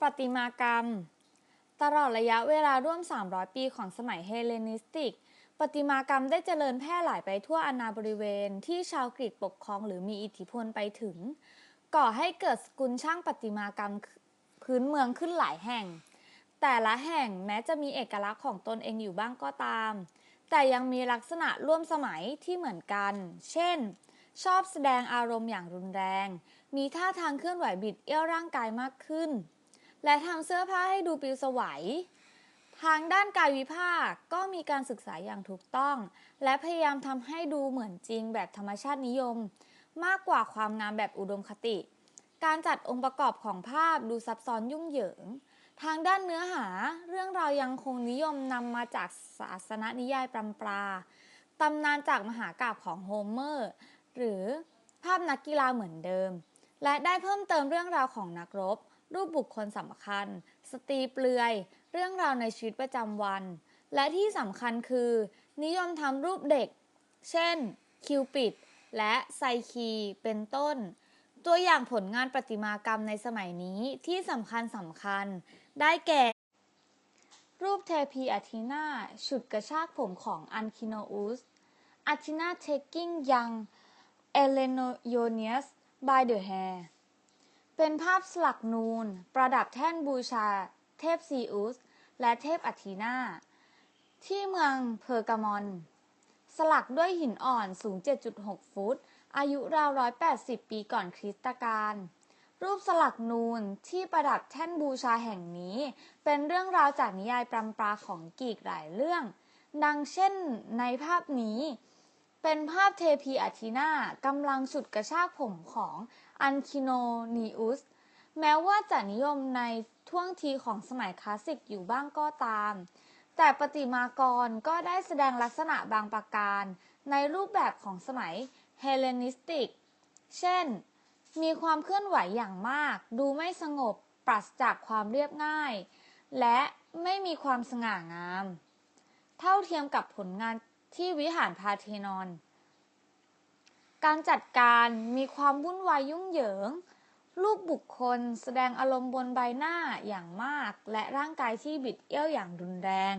ประติมากรรม ตลอดระยะเวลาร่วม 300 ปีของสมัยเฮเลนิสติก ประติมากรรมได้เจริญแพร่หลายไปทั่วอาณาบริเวณที่ชาวกรีกปกครองหรือมีอิทธิพลไปถึง ก่อให้เกิดสกุลช่างประติมากรรมพื้นเมืองขึ้นหลายแห่ง แต่ละแห่งแม้จะมีเอกลักษณ์ของตนเองอยู่บ้างก็ตาม แต่ยังมีลักษณะร่วมสมัยที่เหมือนกัน เช่น ชอบแสดงอารมณ์อย่างรุนแรง มีท่าทางเคลื่อนไหวบิดเอี้ยวร่างกายมากขึ้น และทำเสื้อผ้าให้ดูปลิวสวัย ทางด้านกายวิภาคก็มีการศึกษาอย่างถูกต้อง และพยายามทำให้ดูเหมือนจริงแบบธรรมชาตินิยม มากกว่าความงามแบบอุดมคติ การจัดองค์ประกอบของภาพดูซับซ้อนยุ่งเหยิง ทางด้านเนื้อหาเรื่องราวยังคงนิยมนำมาจากศาสนนิยายปรำปราตำนานจากมหากาพย์ของโฮเมอร์ หรือภาพนักกีฬาเหมือนเดิม และได้เพิ่มเติมเรื่องราวของนักรบ รูปบุคคลสำคัญ สตรีเปลือย เรื่องราวในชีวิตประจำวัน และที่สำคัญคือ นิยมทำรูปเด็ก เช่น คิวปิด และไซคีเป็นต้น ตัวอย่างผลงานประติมากรรมในสมัยนี้ที่สำคัญสำคัญ ได้แก่ รูปเทพีอาทีนาฉุดกระชากผมของอันคิโนอุสอาทีนาเทคกิ้งยังเอเลโนโยเนียส by the hair เเป็นภาพสลักนูน ประดับแท่นบูชา เทพซีอุส และเทพอาทีนา ที่เมืองเพอร์กามอน สลักด้วยหินอ่อนสูง 7.6 ฟุต อายุราว 180 ปีก่อนคริสตกาลรูปสลักนูนที่ประดับแท่นบูชาแห่งนี้ เป็นเรื่องราวจากนิยายปรำปราของกรีกหลายเรื่อง ดังเช่นในภาพนี้ เป็นภาพเทพีอาทีนากำลังฉุดกระชากผมของอันคิโนนีอุส แม้ว่าจะนิยมในท่วงทีของสมัยคลาสสิกอยู่บ้างก็ตาม แต่ประติมากรก็ได้แสดงลักษณะบางประการ ในรูปแบบของสมัยเฮเลนิสติก เช่น มีความเคลื่อนไหวอย่างมาก ดูไม่สงบ ปราศจากความเรียบง่าย และไม่มีความสง่างาม เท่าเทียมกับผลงาน ที่วิหารพาเทนอน การจัดการมีความวุ่นวายยุ่งเหยิง รูปบุคคลแสดงอารมณ์บนใบหน้าอย่างมาก และร่างกายที่บิดเอี้ยวอย่างรุนแรง